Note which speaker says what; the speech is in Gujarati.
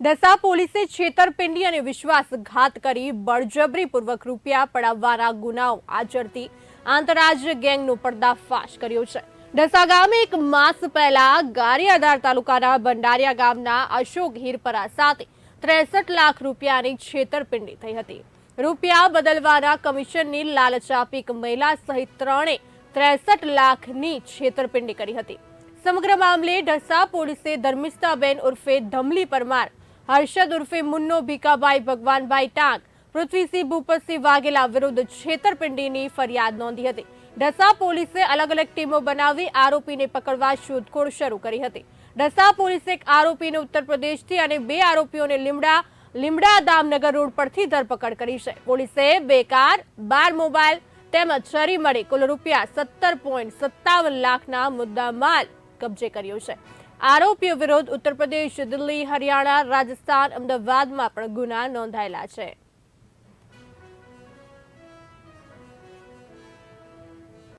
Speaker 1: ડસા પોલીસે છેતરપિંડી અને વિશ્વાસઘાત કરી બળજબરીપૂર્વક રૂપિયા પડાવવાના ગુનાઓ આચરતી આંતરરાજ્ય ગેંગનો પર્દાફાશ કર્યો છે. ડસા ગામે એક માસ પહેલા ગારીયાધાર તાલુકાના ભંડારિયા ગામના અશોક હીરપરા સાથે ત્રેસઠ લાખ રૂપિયાની છેતરપિંડી થઈ હતી. રૂપિયા બદલવાના કમિશનની લાલચ આપી એક મહિલા સહિત ત્રણે ત્રેસઠ લાખની છેતરપિંડી કરી હતી. સમગ્ર મામલે ઢસા પોલીસે ધર્મિષ્ઠાબેન ઉર્ફે ધમલી પરમાર હર્ષદ ઉર્ફે મુન્નો ભીકાભાઈ ભગવાનભાઈ ટાંક, પૃથ્વીસિંહ, ભૂપતસિંહ વાઘેલા વિરુદ્ધ છેતરપિંડીની ફરિયાદ નોંધી હતી. ઢસા પોલીસે અલગ અલગ ટીમો બનાવી આરોપીને પકડવા શોધખોળ શરૂ કરી હતી. ઢસા પોલીસે એક આરોપીને ઉત્તર પ્રદેશથી અને બે આરોપીઓને લીમડા લીમડા દામનગર રોડ પરથી ધરપકડ કરી છે. પોલીસે બે કાર બાર મોબાઈલ તેમજ છરી મળી કુલ રૂપિયા સત્તર પોઈન્ટ સત્તાવન લાખના મુદ્દામાલ કબજે કર્યો છે. આરોપીઓ વિરુદ્ધ ઉત્તર પ્રદેશ દિલ્હી હરિયાણા રાજસ્થાન અમદાવાદમાં પણ ગુના નોંધાયેલા છે.